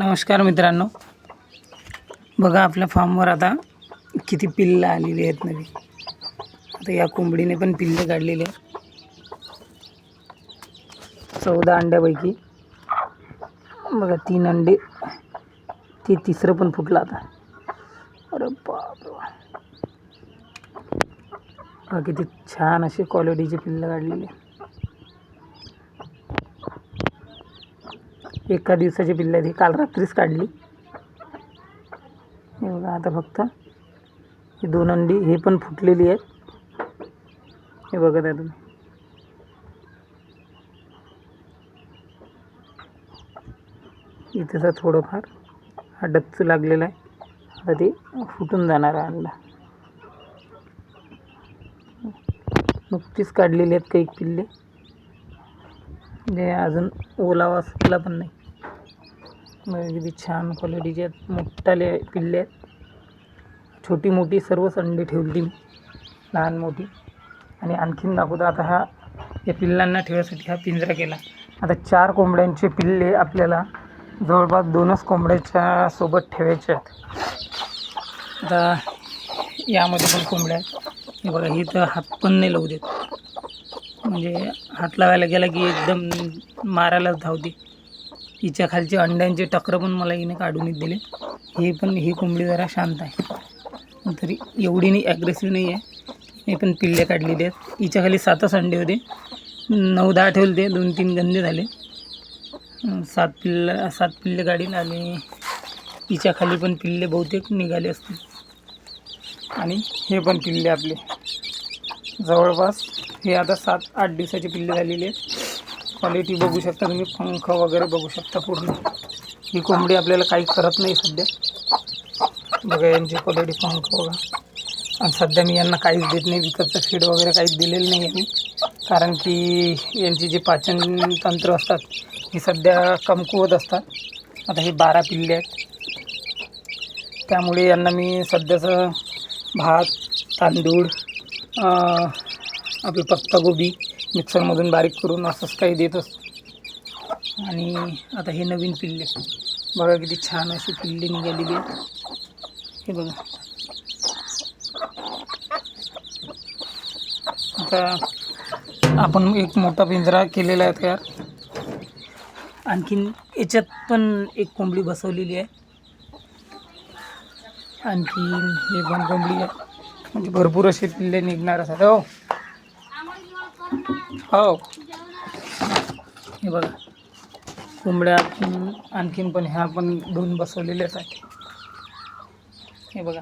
नमस्कार मित्रांनो. बघा आपल्या फार्मवर आता किती पिल्लं आलेली आहेत नवी. आता या कोंबडीने पण पिल्ले काढलेली आहेत. चौदा अंड्यापैकी. बघा तीन अंडे. ते तिसरं पण फुटलं आता. अरे बाप बघा किती छान असे क्वालिटीचे पिल्लं काढलेली एका दिवसाची पिल्लं आहेत ही काल रात्रीच काढली. हे बघा आता फक्त ही दोन अंडी हे पण फुटलेली आहेत. हे बघत आहे तुम्ही. इथेचा थोडंफार हा डच्च लागलेला आहे. आता ते फुटून जाणार आहे अंडा. नुकतीच काढलेली आहेत काही पिल्ले. जे अजून ओलावा सुटला पण नाही. म्हणजे बघा किती छान क्वालिटीचे आहेत. मोठाले पिल्ले आहेत. छोटी मोठी सर्वच अंडी ठेवली लहान मोठी. आणि आणखीन दाखवतो आता हा या पिल्लांना ठेवायसाठी हा पिंजरा केला. आता चार कोंबड्यांचे पिल्ले आपल्याला जवळपास दोनच कोंबड्याच्या सोबत ठेवायचे आहेत. आता यामध्ये पण कोंबड्या आहेत. हे बघा ही तर हात पण नाही लावू देत. म्हणजे हात लावायला गेला की एकदम मारायलाच धावते. हिच्या खालचे अंड्यांचे टकरं पण मला हिने काढून दिले. हे पण ही कोंबडी जरा शांत आहे. तरी एवढी नाही ॲग्रेसिव्ह नाही आहे. मी पण पिल्ले काढलेले आहेत. हिच्या खाली सातच अंडे होते. नऊ दहा ठेवले दोन तीन गंदे झाले. सात पिल्ल सात पिल्ले काढीन आणि हिच्या खाली पण पिल्ले बहुतेक निघाले असतील. आणि हे पण पिल्ले आपले. जवळपास हे आता सात आठ दिवसाचे पिल्ले झालेले आहेत. क्वालिटी बघू शकता तुम्ही पंख वगैरे बघू शकता पूर्ण. ही कोंबडी आपल्याला काही करत नाही सध्या. बघा यांची क्वालिटी पंख बघा. आणि सध्या मी यांना काहीच देत नाही विकतचं फीड वगैरे काहीच दिलेलं नाही आहे मी कारण की यांची जे पाचन तंत्र असतात ही सध्या कमकुवत असतात. आता हे बारा पिल्ले आहेत. त्यामुळे यांना मी सध्याचं भात तांदूळ आपली आपलं पत्तागोबी मिक्सरमधून बारीक करून असंच काही देत असतो. आणि आता हे नवीन पिल्ले. बघा किती छान अशी पिल्ले निघालेली आहेत. हे बघा. आता आपण एक मोठा पिंजरा केलेला आहे तयार. आणखीन याच्यात पण एक कोंबडी बसवलेली आहे. आणखीन हे पण कोंबडी आहे. म्हणजे भरपूर असे पिल्ले निघणार असतात. हो. हो. हे बघा. कोंबड्या आणखीन पण ह्या पण धुवून बसवलेल्याच आहेत. हे बघा.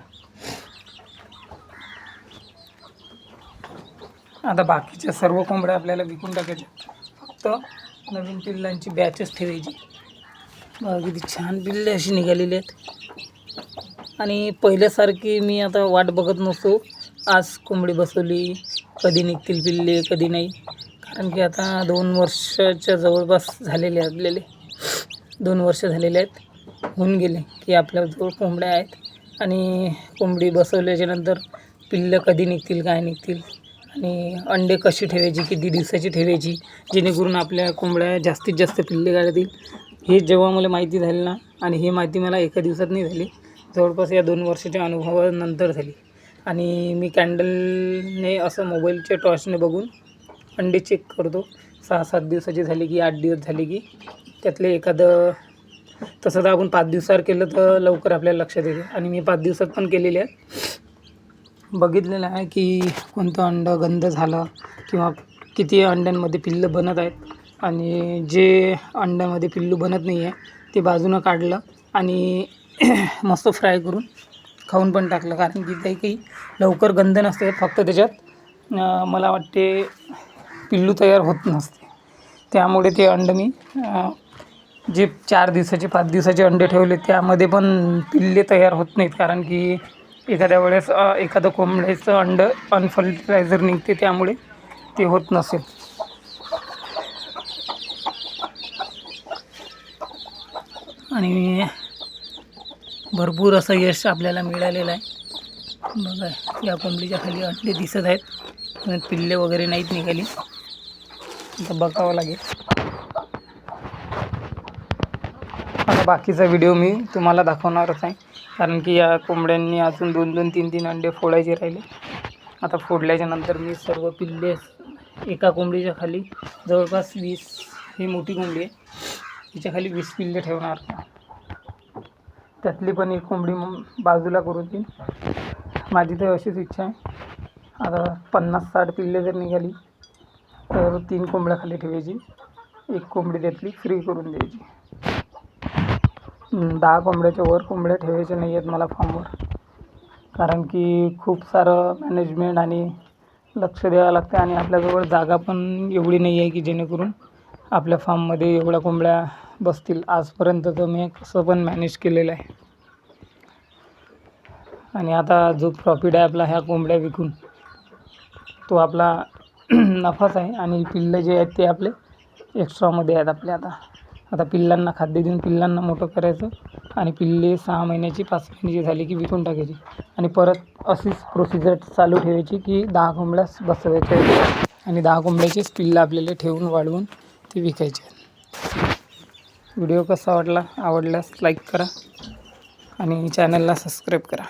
आता बाकीच्या सर्व कोंबड्या आपल्याला विकून टाकायच्या. फक्त नवीन पिल्लांची बॅचच ठेवायची. बघा किती छान पिल्ले अशी निघालेली आहेत. आणि पहिल्यासारखी मी आता वाट बघत नसतो. आज कोंबडी बसवली. कधी निघतील पिल्ले कधी नाही. कारण की आता दोन वर्षाच्या जवळपास झालेले आहेत आपल्याला. दोन वर्ष झालेले आहेत. होऊन गेले की आपल्याजवळ कोंबड्या आहेत. आणि कोंबडी बसवल्याच्या नंतर पिल्लं कधी निघतील काय निघतील? आणि अंडे कशी ठेवायची किती दिवसाची ठेवायची? जेणेकरून आपल्या कोंबड्या जास्तीत जास्त पिल्ले काढतील हे जेव्हा मला माहिती झाली ना आणि ही माहिती मला एका दिवसात नाही झाली. जवळपास या दोन वर्षाच्या अनुभवानंतर झाली. आणि मी कॅन्डलने असं मोबाईलच्या टॉर्चने बघून अंडे चेक करतो. सहा सात दिवसाची झाली की आठ दिवस झाले की त्यातले एखादं तसं तर आपण पाच दिवसावर केलं तर लवकर आपल्याला लक्षात येते. आणि मी पाच दिवसात पण केलेले आहेत. बघितलेलं आहे की कोणतं अंडं गंध झालं किंवा किती अंड्यांमध्ये पिल्लं बनत आहेत. आणि जे अंड्यामध्ये पिल्लू बनत नाही आहे ते बाजूनं काढलं आणि मस्त फ्राय करून खाऊन पण टाकलं. कारण की काही काही लवकर गंध नसते फक्त त्याच्यात मला वाटते पिल्लू तयार होत नसते. त्यामुळे ते अंड मी जे चार दिवसाचे पाच दिवसाचे अंडे ठेवले त्यामध्ये पण पिल्ले तयार होत नाहीत. कारण की एखाद्या वेळेस एखादं कोंबड्याचं अंड अनफर्टिलायझर निघते त्यामुळे ते होत नसेल. आणि भरपूर असं यश आपल्याला मिळालेलं आहे. बघा या कोंबडीच्या खाली अंडे दिसत आहेत. पिल्ले वगैरे नाहीत निघाली. आता बघावं लागेल. आता बाकीचा व्हिडिओ मी तुम्हाला दाखवणारच आहे. कारण की या कोंबड्यांनी अजून दोन दोन तीन तीन अंडे फोडायचे राहिले. आता फोडल्याच्या नंतर मी सर्व पिल्ले एका कोंबडीच्या खाली जवळपास वीस ही मोठी कोंबडी आहे. तिच्या खाली वीस पिल्ले ठेवणार त्यातली पण एक कोंबडी मग बाजूला करून देईन माझी तर अशीच इच्छा आहे. आता पन्नास साठ पिल्ले जर निघाली तर तीन कोंबड्या खाली ठेवायची. एक कोंबडी त्यातली फ्री करून द्यायची. दहा कोंबड्याच्या वर कोंबड्या ठेवायच्या नाही आहेत मला फार्मवर कारण की खूप सारं मॅनेजमेंट आणि लक्ष द्यावं लागतं आणि आपल्याजवळ जागा पण एवढी नाही आहे की जेणेकरून आपल्या फार्ममध्ये एवढ्या कोंबड्या बसतील. आजपर्यंत तर मी कसं पण मॅनेज केलेलं आहे. आणि आता जो प्रॉफिट आहे आपला ह्या कोंबड्या विकून तो आपला नफाच आहे. आणि पिल्लं जे आहेत ते आपले एक्स्ट्रामध्ये आहेत आपले आता. आता पिल्लांना खाद्य देऊन पिल्लांना मोठं करायचं आणि पिल्ले सहा महिन्याची पाच महिन्याची झाली की विकून टाकायची. आणि परत अशीच प्रोसिजर चालू ठेवायची की दहा कोंबड्याच बसवायच्या आणि दहा कोंबड्याचेच पिल्लं आपल्याला ठेवून वाढवून ते विकायचे व्हिडिओ कसा वाटला आवडल्यास लाईक करा आणि चॅनलला सबस्क्राईब करा.